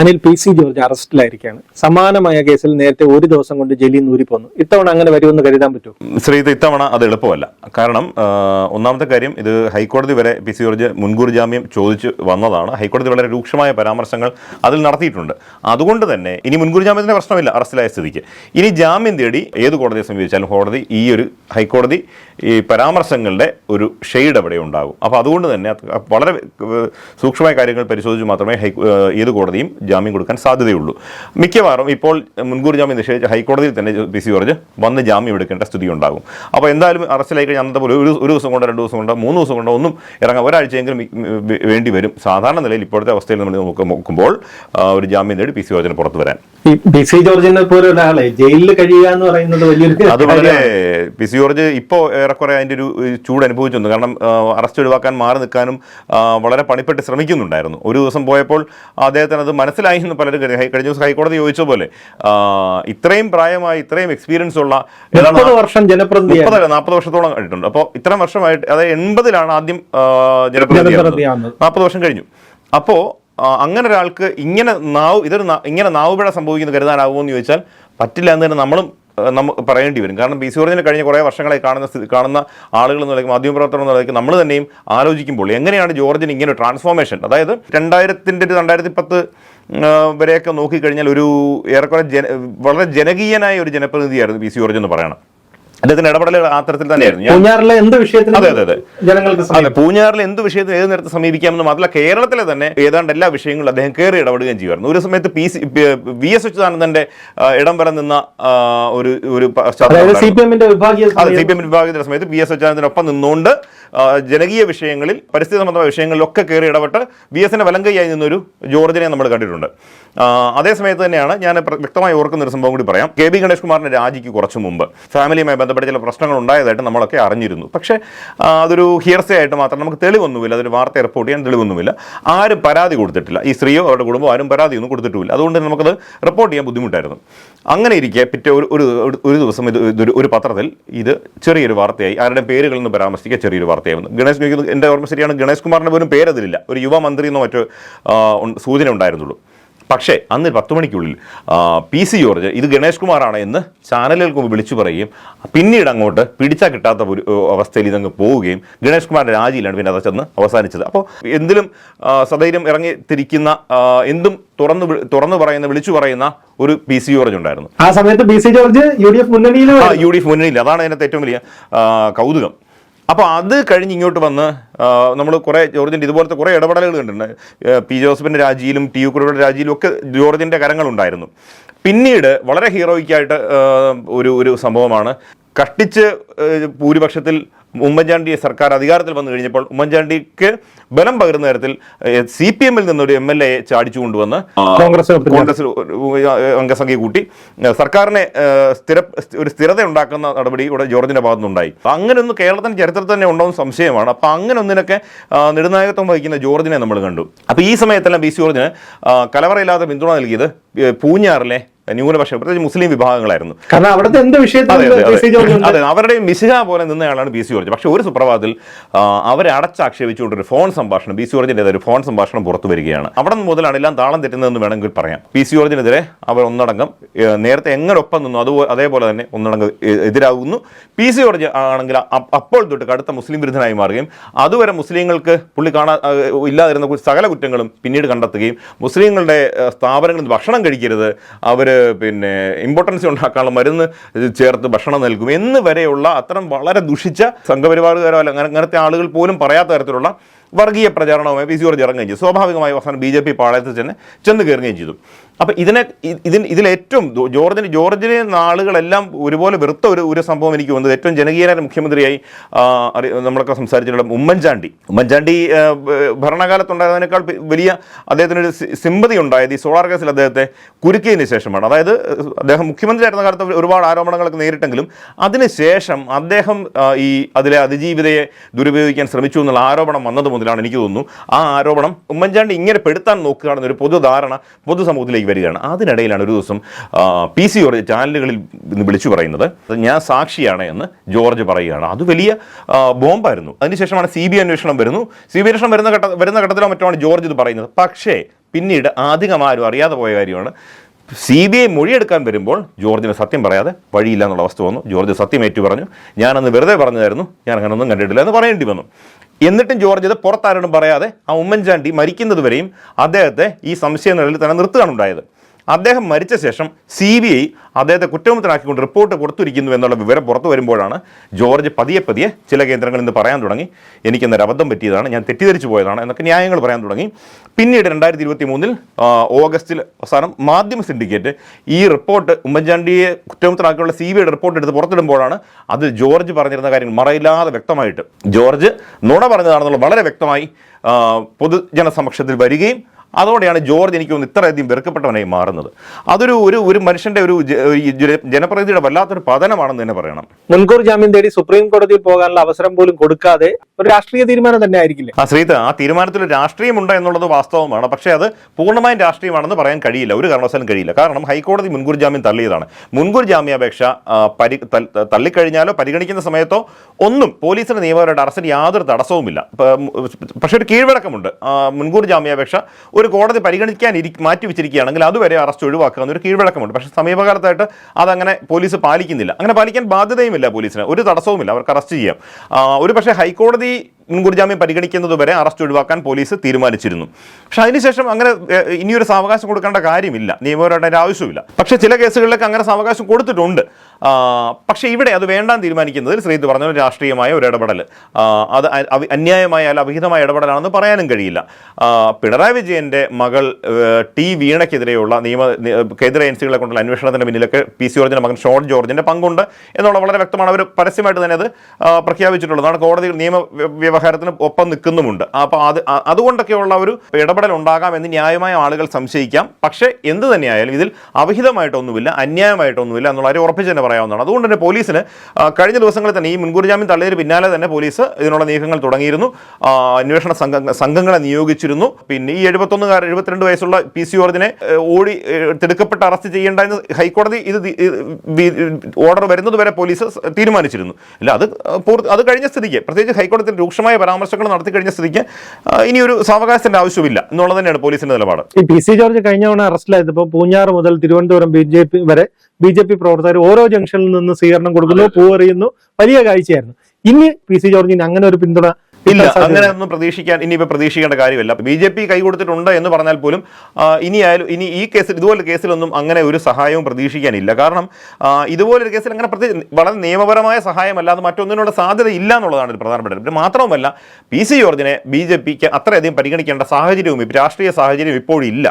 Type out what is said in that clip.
Anil P C George അറസ്റ്റിലായിരിക്കുകയാണ്. സമാനമായ കേസിൽ നേരത്തെ ഒരു ദിവസം കൊണ്ട് ജയിലിൽ നൂരി പോന്നു ഇത്തവണ അങ്ങനെ വരുമെന്ന് കരുതാൻ പറ്റുമോ ശ്രീത് ഇത്തവണ അത് എളുപ്പമല്ല. കാരണം ഒന്നാമത്തെ കാര്യം ഇത് ഹൈക്കോടതി വരെ പി സി ജോർജ് മുൻകൂർ ജാമ്യം ചോദിച്ചു വന്നതാണ്. ഹൈക്കോടതി വളരെ രൂക്ഷമായ പരാമർശങ്ങൾ അതിൽ നടത്തിയിട്ടുണ്ട്. അതുകൊണ്ട് തന്നെ ഇനി മുൻകൂർ ജാമ്യത്തിന്റെ പ്രശ്നമില്ല അറസ്റ്റിലായ സ്ഥിതിക്ക്. ഇനി ജാമ്യം തേടി ഏത് കോടതിയെ സമീപിച്ചാലും കോടതി ഈ ഒരു ഹൈക്കോടതി ഈ പരാമർശങ്ങളുടെ ഒരു ഷെയ്ഡ് അവിടെ ഉണ്ടാകും. അപ്പോൾ അതുകൊണ്ട് തന്നെ വളരെ സൂക്ഷ്മമായ കാര്യങ്ങൾ പരിശോധിച്ച് മാത്രമേ ഹൈ ഏത് കോടതിയും ജാമ്യം കൊടുക്കാൻ സാധ്യതയുള്ളൂ. മിക്കവാറും ഇപ്പോൾ മുൻകൂർ ജാമ്യം നിഷേധിച്ച ഹൈക്കോടതിയിൽ തന്നെ പി സി ജോർജ് വന്ന് ജാമ്യം എടുക്കേണ്ട സ്ഥിതി ഉണ്ടാകും. അപ്പോൾ എന്തായാലും അറസ്റ്റിലായി കഴിഞ്ഞാൽ അന്നത്തെ പോലെ ഒരു ഒരു ദിവസം കൊണ്ടോ രണ്ട് ദിവസം കൊണ്ടോ മൂന്ന് ദിവസം കൊണ്ടോ ഒന്നും ഇറങ്ങാൻ ഒരാഴ്ചയെങ്കിലും വേണ്ടി വരും. സാധാരണ നിലയിൽ ഇപ്പോഴത്തെ അവസ്ഥയിൽ നമ്മൾ നോക്കുമ്പോൾ ഒരു ജാമ്യം നേടി പി സി ജോർജിന് പുറത്തു വരാൻ. പി സി ജോർജിനെ പോലെ ഒരാളെ ജയിലിൽ കഴിയുക എന്ന് പറയുന്നത് വലിയൊരു അത് വളരെ കാര്യമാണ്. പി സി ജോർജ് ഇപ്പോൾ ഏറെക്കുറെ അതിന്റെ ഒരു ചൂട് അനുഭവിച്ചിട്ടുണ്ട്. കാരണം അറസ്റ്റ് ഒഴിവാക്കാൻ മാറി നിൽക്കാനും വളരെ പണിപ്പെട്ട് ശ്രമിക്കുന്നുണ്ടായിരുന്നു. ഒരു ദിവസം പോയപ്പോൾ അദ്ദേഹത്തിന് അത് മനസ്സിലായി എന്ന് പലരും കരുതി. കഴിഞ്ഞ ദിവസം ഹൈക്കോടതി ചോദിച്ച പോലെ ഇത്രയും പ്രായമായി ഇത്രയും എക്സ്പീരിയൻസ് ഉള്ള മുപ്പത് വർഷം ജനപ്രതിനിധി മുപ്പതല്ല നാൽപ്പത് വർഷത്തോളം കഴിഞ്ഞിട്ടുണ്ട് അപ്പോൾ ഇത്രയും വർഷമായിട്ട് അതായത് എൺപതിലാണ് ആദ്യം ജനപ്രതിനിധി നാൽപ്പത് വർഷം കഴിഞ്ഞു. അപ്പോൾ അങ്ങനെ ഒരാൾക്ക് ഇങ്ങനെ നാവ് ഇതൊരു ഇങ്ങനെ നാവുപിഴ സംഭവിക്കുന്നു കരുതാനാവുമോ എന്ന് ചോദിച്ചാൽ പറ്റില്ല എന്ന് തന്നെ നമ്മളും നമ്മൾ നമുക്ക് പറയേണ്ടി വരും. കാരണം പി സി ജോർജിനെ കഴിഞ്ഞ കുറേ വർഷങ്ങളായി കാണുന്ന സ്ഥിതി- കാണുന്ന ആളുകൾ എന്നുള്ള മാധ്യമപ്രവർത്തനം നിലയ്ക്ക് നമ്മൾ തന്നെയും ആലോചിക്കുമ്പോൾ എങ്ങനെയാണ് ജോർജിന് ഇങ്ങനെ ഒരു ട്രാൻസ്ഫോർമേഷൻ അതായത് രണ്ടായിരത്തിന്റെ രണ്ടായിരത്തി പത്ത് വരെയൊക്കെ നോക്കിക്കഴിഞ്ഞാൽ ഒരു ഏറെക്കുറെ ജന വളരെ ജനകീയനായ ഒരു ജനപ്രതിനിധിയായിരുന്നു പി സി ജോർജ് എന്ന് പറയണം. അദ്ദേഹത്തിന്റെ ഇടപെടലുകൾ ആ തരത്തിൽ തന്നെയായിരുന്നു. എന്ത് വിഷയത്തിൽ അതെ, അതെ, അതെ. പൂഞ്ഞാറിൽ എന്ത് വിഷയത്തിൽ ഏത് നേരത്തെ സമീപിക്കാമെന്ന് മാത്രമല്ല കേരളത്തിലെ തന്നെ ഏതാണ്ട് എല്ലാ വിഷയങ്ങളും അദ്ദേഹം കയറി ഇടപെടുകയും ചെയ്യുമായിരുന്നു. ഒരു സമയത്ത് പി സി വി എസ് അച്യുതാനന്ദന്റെ ഇടം വരെ നിന്ന ഒരു ഒരു സി. പി എമ്മിന്റെ വിഭാഗീയ സമയത്ത് പി എസ് അച്യുതാനന്ദനൊപ്പം നിന്നുകൊണ്ട് ജനകീയ വിഷയങ്ങളിൽ പരിസ്ഥിതി സംബന്ധമായ വിഷയങ്ങളിലൊക്കെ കയറി ഇടപെട്ട് വി എന്റെ വലങ്കയ്യായി നിന്നൊരു ജോർജിനെ നമ്മൾ കണ്ടിട്ടുണ്ട്. അതേസമയത്ത് അതേ സമയത്ത് തന്നെയാണ് ഞാൻ വ്യക്തമായി ഓർക്കുന്ന ഒരു സംഭവം കൂടി പറയാം. കെ ബി ഗണേഷ് കുമാറിന്റെ രാജിക്ക് കുറച്ച് മുമ്പ് ഫാമിലിയുമായി ബന്ധപ്പെട്ട ചില പ്രശ്നങ്ങൾ ഉണ്ടായതായിട്ട് നമ്മളൊക്കെ അറിഞ്ഞിരുന്നു. പക്ഷേ അതൊരു ഹിയർസേ ആയിട്ട് മാത്രം നമുക്ക് തെളിവൊന്നുമില്ല. അതൊരു വാർത്ത റിപ്പോർട്ട് ചെയ്യാൻ തെളിവൊന്നുമില്ല. ആരും പരാതി കൊടുത്തിട്ടില്ല. ഈ സ്ത്രീയോ അവരുടെ കുടുംബമോ ആരും പരാതി ഒന്നും കൊടുത്തിട്ടുമില്ല. അതുകൊണ്ട് നമുക്കത് റിപ്പോർട്ട് ചെയ്യാൻ ബുദ്ധിമുട്ടായിരുന്നു. അങ്ങനെ ഇരിക്കെ പിറ്റേ ഒരു ഒരു ദിവസം ഇത് ഒരു പത്രത്തിൽ ഇത് ചെറിയൊരു വാർത്തയായി. ആരുടെ പേരുകളൊന്നും പരാമർശിക്കുക ചെറിയൊരു വാർത്തയായി വന്നു ഗണേഷ് എന്റെ ഓർമ്മ ശരിയാണ് ഗണേഷ് കുമാറിന്റെ പോലും പേരതിലില്ല ഒരു യുവമന്ത്രി എന്നോ മറ്റോ സൂചന ഉണ്ടായിരുന്നുള്ളൂ. പക്ഷേ അന്ന് പത്ത് മണിക്കുള്ളിൽ പി സി ജോർജ് ഇത് ഗണേഷ് കുമാറാണ് എന്ന് ചാനലുകൾക്ക് വിളിച്ചു പറയുകയും പിന്നീട് അങ്ങോട്ട് പിടിച്ചാൽ കിട്ടാത്ത ഒരു അവസ്ഥയിൽ ഇതങ്ങ് പോവുകയും ഗണേഷ് കുമാറിന്റെ രാജിയിലാണ് പിന്നെ അത് ചെന്ന് അവസാനിച്ചത്. അപ്പോൾ എന്തിലും സധൈര്യം ഇറങ്ങി തിരിക്കുന്ന എന്തും തുറന്നു തുറന്നു പറയുന്ന വിളിച്ചു പറയുന്ന ഒരു പി സി ജോർജ് ഉണ്ടായിരുന്നു. ആ സമയത്ത് P C George U D F മുന്നണിയിലും U D F മുന്നണിയിൽ അതാണ് അതിനകത്ത് ഏറ്റവും വലിയ കൗതുകം. അപ്പോൾ അത് കഴിഞ്ഞ് ഇങ്ങോട്ട് വന്ന് നമ്മൾ കുറേ ജോർജിന്റെ ഇതുപോലത്തെ കുറേ ഇടപെടലുകൾ കണ്ടിട്ടുണ്ട്. പി ജോസഫിന്റെ രാജിയിലും ടി യു കുടിയുടെ രാജിയിലും ഒക്കെ ജോർജിന്റെ കരങ്ങളുണ്ടായിരുന്നു. പിന്നീട് വളരെ ഹീറോയിക്കായിട്ട് ഒരു ഒരു സംഭവമാണ്. കഷ്ടിച്ച് ഭൂരിപക്ഷത്തിൽ ഉമ്മൻചാണ്ടി സർക്കാർ അധികാരത്തിൽ വന്നു കഴിഞ്ഞപ്പോൾ ഉമ്മൻചാണ്ടിക്ക് ബലം പകരുന്ന തരത്തിൽ സി പി എമ്മിൽ നിന്നൊരു എം എൽ എ ചാടിച്ചു കൊണ്ടുവന്ന് കോൺഗ്രസ് കോൺഗ്രസ് അംഗസംഖ്യ കൂട്ടി. സർക്കാരിനെ സ്ഥിര ഒരു സ്ഥിരത ഉണ്ടാക്കുന്ന നടപടി ഇവിടെ ജോർജിന്റെ ഭാഗത്തുനിന്നുണ്ടായി. അങ്ങനെ ഒന്ന് കേരളത്തിന്റെ ചരിത്രത്തിൽ തന്നെ ഉണ്ടാവുന്ന എന്ന് സംശയമാണ്. അപ്പൊ അങ്ങനെ ഒന്നിനൊക്കെ നിർണായകത്വം നെടുനായകത്വം വഹിക്കുന്ന ജോർജിനെ നമ്മൾ കണ്ടു. അപ്പൊ ഈ സമയത്തെല്ലാം ബി സി ജോർജിന് ആ, കലവറയില്ലാതെ പിന്തുണ നൽകിയത് പൂഞ്ഞാറിലെ ന്യൂനപക്ഷ പ്രത്യേകിച്ച് മുസ്ലിം വിഭാഗങ്ങളായിരുന്നു. കാരണം അവിടുത്തെ എന്ത് അതെ അതെ അതെ. അതെ അവരുടെ മിശിക പോലെ നിന്നയാളാണ് ബി സി ജോർജ്. പക്ഷെ ഒരു സുപ്രഭാതത്തിൽ അവരെ അടച്ചാക്ഷേപിച്ചുകൊണ്ട് ഒരു ഫോൺ സംഭാഷണം ബി സി ജോർജിന്റെ ഒരു ഫോൺ സംഭാഷണം പുറത്തു വരികയാണ്. അവിടെ നിന്ന് മുതലാണ് എല്ലാം താളം തെറ്റുന്നതെന്ന് വേണമെങ്കിൽ പറയാം. പി സി ജോർജിനെതിരെ അവർ ഒന്നടങ്കം നേരത്തെ എങ്ങനെ ഒപ്പം നിന്നു അതുപോലെ അതേപോലെ തന്നെ ഒന്നടങ്കം എതിരാകുന്നു. പി സി ജോർജ് ആണെങ്കിൽ അപ്പോൾ തൊട്ട് കടുത്ത മുസ്ലിം വിരുദ്ധനായി മാറുകയും അതുവരെ മുസ്ലിങ്ങൾക്ക് പുള്ളി കാണാ ഇല്ലാതിരുന്ന സകല കുറ്റങ്ങളും പിന്നീട് കണ്ടെത്തുകയും മുസ്ലിങ്ങളുടെ സ്ഥാപനങ്ങളിൽ ഭക്ഷണം കഴിക്കരുത് അവർ പിന്നെ ഇമ്പോർട്ടൻസ് ഉണ്ടാക്കാനുള്ള മരുന്ന് ചേർത്ത് ഭക്ഷണം നൽകും. എന്ന് വരെയുള്ള അത്തരം വളരെ ദുഷിച്ച സംഘപരിവാറുകാരോ അല്ല അങ്ങനെ അങ്ങനത്തെ ആളുകൾ പോലും പറയാത്ത തരത്തിലുള്ള വർഗീയ പ്രചാരണവുമായി പി സി ജോർജ് ഇറങ്ങുകയും ചെയ്തു. സ്വാഭാവികമായി അവസാനം ബി ജെ പി പാളയത്തിൽ തന്നെ ചെന്ന് കയറുകയും ചെയ്തു. അപ്പം ഇതിനെ ഇതിന് ഇതിലേറ്റവും ജോർജിന് ജോർജിനെ ആളുകളെല്ലാം ഒരുപോലെ വെറുത്ത ഒരു ഒരു സംഭവം എനിക്ക് തോന്നുന്നത്. ഏറ്റവും ജനകീയനായ മുഖ്യമന്ത്രിയായി നമ്മളൊക്കെ സംസാരിച്ചിട്ടുള്ള ഉമ്മൻചാണ്ടി. ഉമ്മൻചാണ്ടി ഭരണകാലത്തുണ്ടായതിനേക്കാൾ വലിയ അദ്ദേഹത്തിനൊരു സിമ്പതി ഉണ്ടായത് ഈ സോളാർ കേസിൽ അദ്ദേഹത്തെ കുരുക്കിയതിന് ശേഷമാണ്. അതായത് അദ്ദേഹം മുഖ്യമന്ത്രിയായിരുന്ന കാലത്ത് ഒരുപാട് ആരോപണങ്ങളൊക്കെ നേരിട്ടെങ്കിലും അതിനുശേഷം അദ്ദേഹം ഈ അതിലെ അതിജീവിതയെ ദുരുപയോഗിക്കാൻ ശ്രമിച്ചു എന്നുള്ള ആരോപണം വന്നത് മുതലാണ് എനിക്ക് തോന്നുന്നു. ആ ആരോപണം ഉമ്മൻചാണ്ടി ഇങ്ങനെ പെടുത്താൻ നോക്കുകയാണെന്നൊരു പൊതുധാരണ പൊതുസമൂഹത്തിലേക്ക് വരികയാണ്. അതിനിടയിലാണ് ഒരു ദിവസം പി സി ജോർജ് ചാനലുകളിൽ ഇന്ന് വിളിച്ചു പറയുന്നത് ഞാൻ സാക്ഷിയാണ് എന്ന് ജോർജ് പറയുകയാണ്. അത് വലിയ ബോംബായിരുന്നു. അതിനുശേഷമാണ് സി ബി അന്വേഷണം വരുന്നു. സി ബി അന്വേഷണം വരുന്ന ഘട്ട വരുന്ന ഘട്ടത്തിലോ മറ്റോ ജോർജ് ഇത് പറയുന്നത്. പക്ഷേ പിന്നീട് അധികം ആരും അറിയാതെ പോയ കാര്യമാണ് സി ബി ഐ മൊഴിയെടുക്കാൻ വരുമ്പോൾ ജോർജിന് സത്യം പറയാതെ വഴിയില്ല എന്നുള്ള അവസ്ഥ വന്നു. ജോർജ് സത്യം ഏറ്റു പറഞ്ഞു ഞാനന്ന് വെറുതെ പറഞ്ഞതായിരുന്നു. ഞാൻ അങ്ങനൊന്നും കണ്ടിട്ടില്ല എന്ന് പറയേണ്ടി വന്നു. എന്നിട്ടും ജോർജ് ഇത് പുറത്താരോടും പറയാതെ ആ ഉമ്മൻചാണ്ടി മരിക്കുന്നതുവരെയും അദ്ദേഹത്തെ ഈ സംശയങ്ങളിൽ തന്നെ നിർത്തുകയാണ് ഉണ്ടായത്. അദ്ദേഹം മരിച്ച ശേഷം സി ബി ഐ അദ്ദേഹത്തെ കുറ്റമുക്തനാക്കിക്കൊണ്ട് റിപ്പോർട്ട് കൊടുത്തിരിക്കുന്നു എന്നുള്ള വിവരം പുറത്തു വരുമ്പോഴാണ് ജോർജ് പതിയെ പതിയെ ചില കേന്ദ്രങ്ങളിൽ നിന്ന് പറയാൻ തുടങ്ങി. എനിക്കെന്നൊരു അബദ്ധം പറ്റിയതാണ് ഞാൻ തെറ്റിദ്ധരിച്ചു പോയതാണ് എന്നൊക്കെ ന്യായങ്ങൾ പറയാൻ തുടങ്ങി. പിന്നീട് രണ്ടായിരത്തി ഇരുപത്തി മൂന്നിൽ ഓഗസ്റ്റിൽ അവസാനം മാധ്യമ സിൻഡിക്കേറ്റ് ഈ റിപ്പോർട്ട് ഉമ്മൻചാണ്ടിയെ കുറ്റമുക്തനാക്കിയുള്ള സി ബി ഐയുടെ റിപ്പോർട്ട് എടുത്ത് പുറത്തിടുമ്പോഴാണ് അത് ജോർജ് പറഞ്ഞിരുന്ന കാര്യം മറയില്ലാതെ വ്യക്തമായിട്ട്. ജോർജ് നുണ പറഞ്ഞതാണെന്നുള്ള വളരെ വ്യക്തമായി പൊതുജനസമക്ഷത്തിൽ വരികയും അതോടെയാണ് ജോർജ് എനിക്ക് തോന്നുന്നു ഇത്രയധികം വെറുക്കപ്പെട്ടവനായി മാറുന്നത്. അതൊരു ഒരു ഒരു മനുഷ്യന്റെ ഒരു ജനപ്രതിയുടെ ജനപ്രതിനിധിയുടെ വല്ലാത്തൊരു പതനമാണെന്ന് തന്നെ പറയണം. മുൻകൂർ ജാമ്യം തേടി സുപ്രീം കോടതിയിൽ പോകാനുള്ള അവസരം പോലും കൊടുക്കാതെ ഒരു രാഷ്ട്രീയ തീരുമാനം തന്നെ ആയിരിക്കില്ല? ആ ശ്രീത ആ തീരുമാനത്തിൽ രാഷ്ട്രീയമുണ്ട് എന്നുള്ളത് വാസ്തവമാണ്. പക്ഷേ അത് പൂർണമായും രാഷ്ട്രീയമാണെന്ന് പറയാൻ കഴിയില്ല. ഒരു കാരണവശാലും കഴിയില്ല. കാരണം ഹൈക്കോടതി മുൻകൂർ ജാമ്യം തള്ളിയതാണ്. മുൻകൂർ ജാമ്യാപേക്ഷ പരി തള്ളിക്കഴിഞ്ഞാലോ പരിഗണിക്കുന്ന സമയത്തോ ഒന്നും പോലീസിന്റെ നിയമപരമായിട്ട് അറസ്റ്റിന് യാതൊരു തടസ്സവുമില്ല. പക്ഷേ ഒരു കീഴ്വഴക്കമുണ്ട്. മുൻകൂർ ജാമ്യാപേക്ഷ ഒരു കോടതി പരിഗണിക്കാൻ ഇരി മാറ്റി വെച്ചിരിക്കുകയാണെങ്കിൽ അതുവരെ അറസ്റ്റ് ഒഴിവാക്കുക എന്നൊരു കീഴ്വഴക്കമുണ്ട്. പക്ഷേ സമീപകാലത്തായിട്ട് അതങ്ങനെ പോലീസ് പാലിക്കുന്നില്ല. അങ്ങനെ പാലിക്കാൻ ബാധ്യതയുമില്ല പോലീസിന്. ഒരു തടസ്സവുമില്ല. അവർക്ക് അറസ്റ്റ് ചെയ്യാം. ഒരു പക്ഷേ ഹൈക്കോടതി മുൻകൂർ ജാമ്യം പരിഗണിക്കുന്നത് വരെ അറസ്റ്റ് ഒഴിവാക്കാൻ പോലീസ് തീരുമാനിച്ചിരുന്നു. പക്ഷെ അതിനുശേഷം അങ്ങനെ ഇനിയൊരു സാവകാശം കൊടുക്കേണ്ട കാര്യമില്ല. നിയമപരമായിട്ട് ആവശ്യമില്ല പക്ഷേ ചില കേസുകളിലൊക്കെ അങ്ങനെ സാവകാശം കൊടുത്തിട്ടുണ്ട്. പക്ഷേ ഇവിടെ അത് വേണ്ടാൻ തീരുമാനിക്കുന്നതിൽ ശ്രീത്ത് പറഞ്ഞ രാഷ്ട്രീയമായ ഒരു ഇടപെടൽ. അത് അന്യായമായ അല്ല ഇടപെടലാണെന്ന് പറയാനും കഴിയില്ല. പിണറായി വിജയന്റെ മകൾ ടി വീണയ്ക്കെതിരെയുള്ള നിയമ കേന്ദ്ര ഏജൻസികളെ കൊണ്ടുള്ള അന്വേഷണത്തിന്റെ മുന്നിലൊക്കെ പി സി ജോർജിന്റെ മകൻ ഷോൺ ജോർജിന്റെ പങ്കുണ്ട്. എന്നുള്ള വളരെ വ്യക്തമാണ്. അവർ പരസ്യമായിട്ട് തന്നെ അത് പ്രഖ്യാപിച്ചിട്ടുള്ളത്. കോടതി നിയമ വ്യവഹാരത്തിന് ഒപ്പം നിൽക്കുന്നുമുണ്ട്. അപ്പോൾ അത് അതുകൊണ്ടൊക്കെയുള്ള ഒരു ഇടപെടൽ ഉണ്ടാകാം എന്ന് ന്യായമായ ആളുകൾ സംശയിക്കാം. പക്ഷേ എന്ത് തന്നെയായാലും ഇതിൽ അവിഹിതമായിട്ടൊന്നുമില്ല അന്യായമായിട്ടൊന്നുമില്ല എന്നുള്ള കാര്യം ഉറപ്പിച്ച് തന്നെ പറയാവുന്നതാണ്. അതുകൊണ്ട് തന്നെ പോലീസിന് കഴിഞ്ഞ ദിവസങ്ങളിൽ തന്നെ ഈ മുൻകൂർ ജാമ്യം തള്ളിയതിന് പിന്നാലെ തന്നെ പോലീസ് ഇതിനുള്ള നീക്കങ്ങൾ തുടങ്ങിയിരുന്നു. അന്വേഷണ സംഘ സംഘങ്ങളെ നിയോഗിച്ചിരുന്നു. പിന്നെ ഈ എഴുപത്തൊന്നുകാരൻ എഴുപത്തിരണ്ട് വയസ്സുള്ള പി സി ഓർജിനെ ഓടി തിടുക്കപ്പെട്ട് അറസ്റ്റ് ചെയ്യേണ്ട എന്ന് ഹൈക്കോടതി ഇത് ഓർഡർ വരുന്നതുവരെ പോലീസ് തീരുമാനിച്ചിരുന്നു. അല്ല അത് അത് കഴിഞ്ഞ സ്ഥിതിക്ക് പ്രത്യേകിച്ച് ഹൈക്കോടതി രൂക്ഷമായ പരാമർശങ്ങൾ നടത്തി കഴിഞ്ഞ സ്ഥിതിക്ക് ഇനി ഒരു സാവകാശത്തിന്റെ ആവശ്യമില്ല എന്നുള്ളത് തന്നെയാണ് പോലീസിന്റെ നിലപാട്. ഈ പി സി ജോർജ് കഴിഞ്ഞ തവണ അറസ്റ്റിലായപ്പോൾ പൂഞ്ഞാറ് മുതൽ തിരുവനന്തപുരം ബി ജെ പി വരെ ബി ജെ പി പ്രവർത്തകർ ഓരോ ജംഗ്ഷനിൽ നിന്ന് സ്വീകരണം കൊടുക്കുന്നു പൂവെറിയുന്നു വലിയ കാഴ്ചയായിരുന്നു. ഇനി പി സി ജോർജിന് അങ്ങനെ ഒരു പിന്തുണ ഇല്ല അങ്ങനെ ഒന്നും പ്രതീക്ഷിക്കാൻ ഇനിയിപ്പോൾ പ്രതീക്ഷിക്കേണ്ട കാര്യമില്ല. ബി ജെ പി കൈ കൊടുത്തിട്ടുണ്ട് എന്ന് പറഞ്ഞാൽ പോലും ഇനിയായാലും ഇനി ആയാലും ഇനി ഈ കേസിൽ ഇതുപോലെ കേസിലൊന്നും അങ്ങനെ ഒരു സഹായവും പ്രതീക്ഷിക്കാനില്ല. കാരണം ഇതുപോലൊരു കേസിൽ അങ്ങനെ പ്രത്യേകിച്ച് വളരെ നിയമപരമായ സഹായമല്ലാതെ മറ്റൊന്നിനുള്ള സാധ്യത ഇല്ല എന്നുള്ളതാണ് ഒരു പ്രധാനപ്പെട്ടത് പിന്നെ മാത്രവുമല്ല പി സി ജോർജിനെ ബി ജെ പിക്ക് അത്രയധികം പരിഗണിക്കേണ്ട സാഹചര്യവും രാഷ്ട്രീയ സാഹചര്യം ഇപ്പോഴില്ല